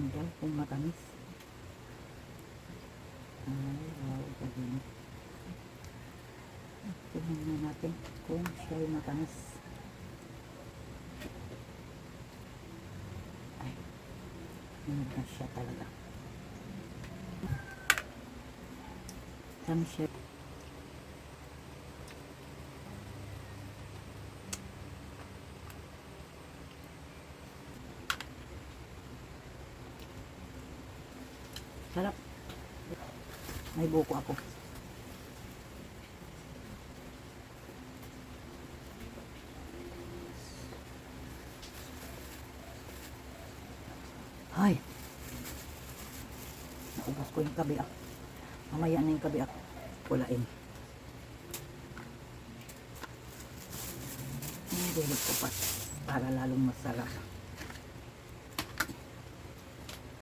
Ano daw kung matamis? Ay, wow, galing. Tingnan na natin kung siya'y matamis. Ay, ano na siya talaga. Tamis siya. Sarap. May buko ako. Ay. Naubos ko yung kabiak. Mamaya na yung kabiak. Pulain. Hindi ko pa. Para lalong masarap.